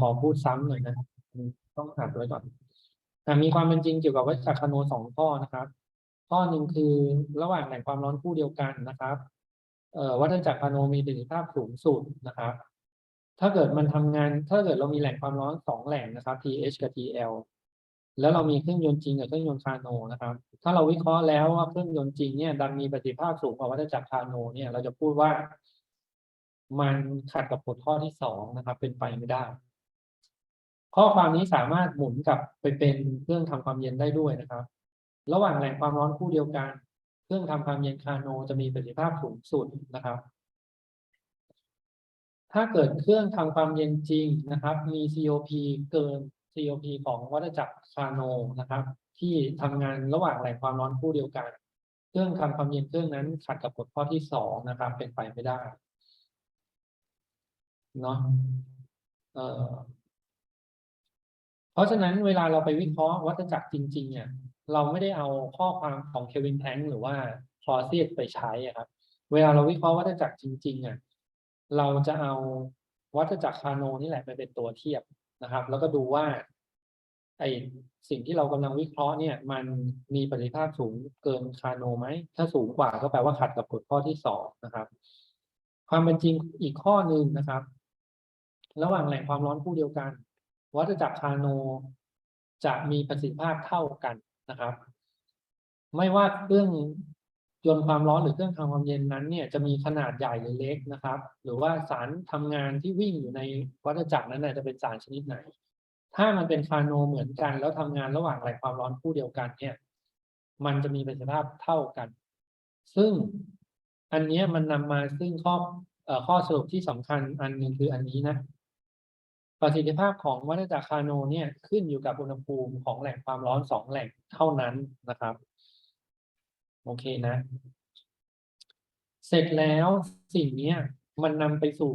ขอพูดซ้ำหน่อยนะต้องอ่านไว้ก่อนอ่มีความเป็นจริงเกี่ยวกับวัฏจักรคโนสองข้อนะครับ ข้อหนึ่งคือระหว่างแหล่งความร้อนคู่เดียวกันนะครับเอ่อวัฏจักรคาโนมีประสิทธิภาพสูงสุดนะครับ ถ้าเกิดมันทำงาน ถ้าเกิดเรามีแหล่งความร้อนสองแหล่งนะครับ TH กับ TL แล้วเรามีเครื่องยนต์จริงกับเครื่องยนต์คาโนนะครับ ถ้าเราวิเคราะห์แล้วว่าเครื่องยนต์จริงเนี่ยดันมีประสิทธิภาพสูงกว่าวัฏจักรคาโนเนี่ยเราจะพูดว่า มันขัดกับกฎข้อที่สองนะครับ เป็นไปไม่ได้ ข้อความนี้สามารถหมุนกลับไปเป็นเครื่องทำความเย็นได้ด้วยนะครับ ระหว่างแหล่งความร้อนคู่เดียวกัน เครื่องทำความเย็นคาโนจะมีประสิทธิภาพสูงสุดนะครับ ถ้าเกิดเครื่องทำความเย็นจริงนะครับ มี COP เกิน COP ของวัฏจักรคาโนนะครับ ที่ทำงานระหว่างแหล่งความร้อนคู่เดียวกัน เครื่องทำความเย็นเครื่องนั้นขัดกับกฎข้อที่สองนะครับ เป็นไปไม่ได้เนาะเอ่อ เพราะฉะนั้นเวลาเราไปวิเคราะห์วัฏจักรจริง ๆ เนี่ย เราไม่ได้เอาข้อความของเควินแทงหรือว่าคอเซียสไปใช้อะครับ เวลาเราวิเคราะห์วัฏจักรจริงๆอะเราจะเอาวัฏจักรคาโนนี่แหละไปเป็นตัวเทียบนะครับ แล้วก็ดูว่าไอสิ่งที่เรากำลังวิเคราะห์เนี่ย มันมีประสิทธิภาพสูงเกินคาโนไหม ถ้าสูงกว่าก็แปลว่าขัดกับกฎข้อที่สองนะครับ ความเป็นจริงอีกข้อหนึ่งนะครับ ระหว่างแหล่งความร้อนคู่เดียวกัน วัฏจักรคาโนจะมีประสิทธิภาพเท่ากันนะครับ ไม่ว่าเครื่องยนต์ความร้อนหรือเครื่องทำความเย็นนั้นเนี่ยจะมีขนาดใหญ่หรือเล็กนะครับ หรือว่าสารทำงานที่วิ่งอยู่ในวัฏจักรนั้นจะเป็นสารชนิดไหน ถ้ามันเป็นคาโนเหมือนกัน แล้วทำงานระหว่างแหล่งความร้อนคู่เดียวกันเนี่ยมันจะมีประสิทธิภาพเท่ากัน ซึ่งอันนี้มันนำมาซึ่งข้อเอ่อข้อสรุปที่สำคัญอันหนึ่งคืออันนี้นะ ประสิทธิภาพของวัฏจักรคาโนเนี่ยขึ้นอยู่กับอุณหภูมิของแหล่งความร้อนสองแหล่งเท่านั้นนะครับ โอเคนะ เสร็จแล้วสิ่งนี้มันนำไปสู่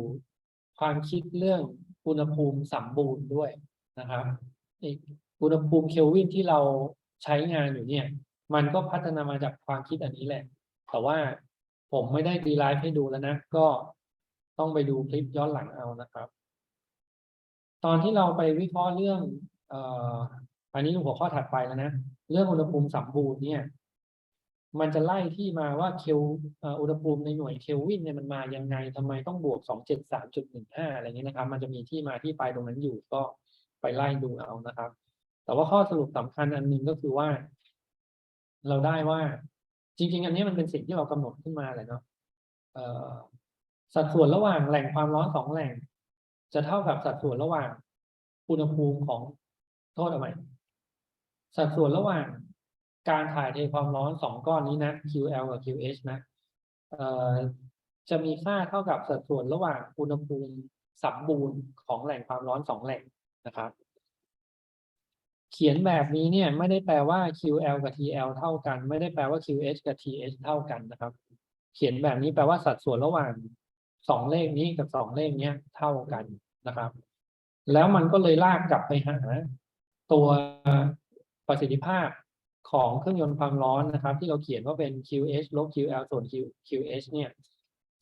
ความคิดเรื่องอุณหภูมิสมบูรณ์ด้วยนะครับอุณหภูมิเคลวินที่เราใช้งานอยู่เนี่ย มันก็พัฒนามาจากความคิดอันนี้แหละ แต่ว่าผมไม่ได้ดีไลฟ์ให้ดูแล้วนะ ก็ต้องไปดูคลิปย้อนหลังเอานะครับ ตอนที่เราไปวิเคราะห์เรื่องเออันนี้หัวข้อถัดไปแล้วนะ เรื่องอุณหภูมิสัมบูรณ์เนี่ย มันจะไล่ที่มาว่าเคลอุณหภูมิในหน่วยเคลวินเนี่ยมันมายังไงทำไมต้องบวกสองเจ็ดสามจุดหนึ่งห้าอะไรเงี้ยนะครับ มันจะมีที่มาที่ไปตรงนั้นอยู่ก็ไปไล่ดูเอานะครับ แต่ว่าข้อสรุปสำคัญอันหนึ่งก็คือว่า เราได้ว่า จริง ๆ อันนี้มันเป็นสิ่งที่เรากำหนดขึ้นมาแหละเนาะสัดส่วนระหว่างแหล่งความร้อนสองแหล่ง จะเท่ากับสัดส่วนระหว่างอุณหภูมิของโทษเอาใหม่สัดส่วนระหว่างการถ่ายเทความร้อนสองก้อนนี้นะ QL กับ QH นะจะมีค่าเท่ากับสัดส่วนระหว่างอุณหภูมิสมบูรณ์ของแหล่งความร้อนสองแหล่งนะครับ เขียนแบบนี้เนี่ยไม่ได้แปลว่า QL กับ TL เท่ากัน ไม่ได้แปลว่า QH กับ TH เท่ากันนะครับ เขียนแบบนี้แปลว่าสัดส่วนระหว่าง สองเลขนี้กับสองเลขเนี้ยเท่ากันนะครับ แล้วมันก็เลยลากกลับไปหาตัวประสิทธิภาพของเครื่องยนต์ความร้อนนะครับ ที่เราเขียนว่าเป็น QH ลบ QL ส่วน Q QH เนี่ย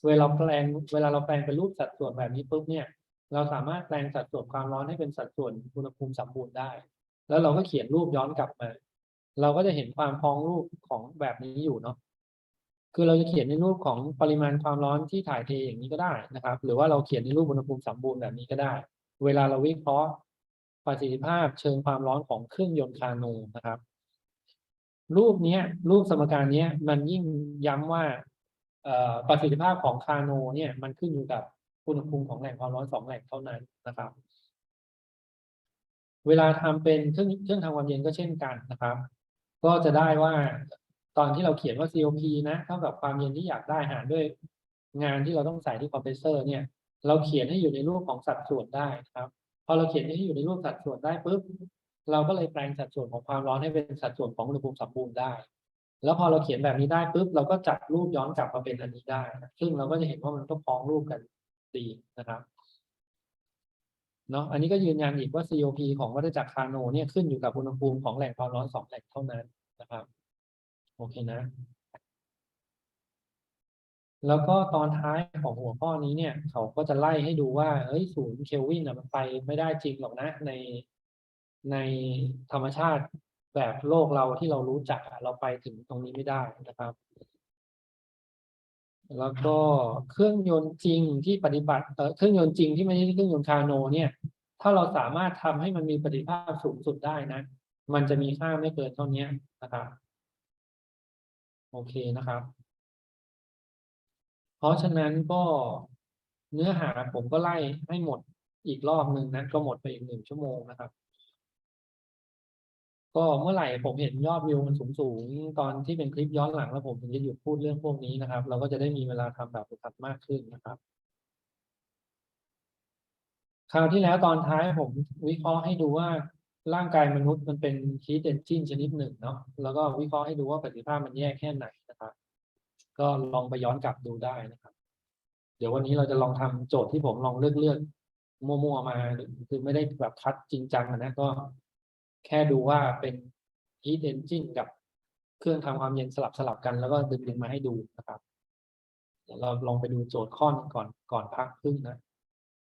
เวลาแปลงเวลาเราแปลงเป็นรูปสัดส่วนแบบนี้ปุ๊บเนี่ยเราสามารถแปลงสัดส่วนความร้อนให้เป็นสัดส่วนอุณหภูมิสมบูรณ์ได้ แล้วเราก็เขียนรูปย้อนกลับมา เราก็จะเห็นความพ้องรูปของแบบนี้อยู่เนาะ คือเราจะเขียนในรูปของปริมาณความร้อนที่ถ่ายเทอย่างนี้ก็ได้นะครับ หรือว่าเราเขียนในรูปอุณหภูมิสมบูรณ์แบบนี้ก็ได้ เวลาเราวิเคราะห์ประสิทธิภาพเชิงความร้อนของเครื่องยนต์คาโนนะครับ รูปนี้รูปสมการนี้มันยิ่งย้ำว่าประสิทธิภาพของคาโนเนี่ยมันขึ้นอยู่กับอุณหภูมิของแหล่งความร้อนสองแหล่งเท่านั้นนะครับ เวลาทำเป็นเครื่องเครื่องทำความเย็นก็เช่นกันนะครับ ก็จะได้ว่า ตอนที่เราเขียนว่า COP นะเท่ากับความเย็นที่อยากได้หารด้วยงานที่เราต้องใส่ที่คอมเพรสเซอร์เนี่ย เราเขียนให้อยู่ในรูปของสัดส่วนได้ครับพอเราเขียนให้อยู่ในรูปสัดส่วนได้ปุ๊บเราก็เลยแปลงสัดส่วนของความร้อนให้เป็นสัดส่วนของอุณหภูมิสมบูรณ์ได้ แล้วพอเราเขียนแบบนี้ได้ปุ๊บเราก็จัดรูปย้อนกลับมาเป็นอันนี้ได้ ซึ่งเราก็จะเห็นว่ามันก็พ้องรูปกันดีนะครับเนาะอันนี้ก็ยืนยันอีกว่า COP ของวัฏจักรคาโนเนี่ยขึ้นอยู่กับอุณหภูมิของแหล่งความร้อนสองแหล่งเท่านั้นนะครับ โอเคนะ แล้วก็ตอนท้ายของหัวข้อนี้เนี่ย เขาก็จะไล่ให้ดูว่า เอ้ยศูนย์เคลวินอะมันไปไม่ได้จริงหรอกนะในในธรรมชาติแบบโลกเราที่เรารู้จักเราไปถึงตรงนี้ไม่ได้นะครับ แล้วก็เครื่องยนต์จริงที่ปฏิบัติเครื่องยนต์จริงที่ไม่ใช่เครื่องยนต์คาร์โนเนี่ย ถ้าเราสามารถทำให้มันมีประสิทธิภาพสูงสุดได้นะ มันจะมีค่าไม่เกินเท่านี้นะครับ โอเคนะครับ เพราะฉะนั้นก็เนื้อหาผมก็ไล่ให้หมดอีกรอบหนึ่งนะก็หมดไปอีกหนึ่งชั่วโมงนะครับ ก็เมื่อไหร่ผมเห็นยอดวิวมันสูงสูงตอนที่เป็นคลิปย้อนหลังแล้วผมถึงจะหยุดพูดเรื่องพวกนี้นะครับ เราก็จะได้มีเวลาทำแบบฝึกหัดมากขึ้นนะครับคราวที่แล้วตอนท้ายผมวิเคราะห์ให้ดูว่า ร่างกายมนุษย์มันเป็น heat engine ชนิดหนึ่งเนาะแล้วก็วิเคราะห์ให้ดูว่าประสิทธิภาพมันแย่แค่ไหนนะครับ ก็ลองไปย้อนกลับดูได้นะครับ เดี๋ยววันนี้เราจะลองทำโจทย์ที่ผมลองเลือกเลือกมั่วๆมาคือไม่ได้แบบคัดจริงจังอะนะก็แค่ดูว่าเป็น heat engine กับเครื่องทำความเย็นสลับสลับกันแล้วก็ดึงดึงมาให้ดูนะครับ เดี๋ยวเราลองไปดูโจทย์ข้อนึงก่อนก่อนพักครึ่งนะ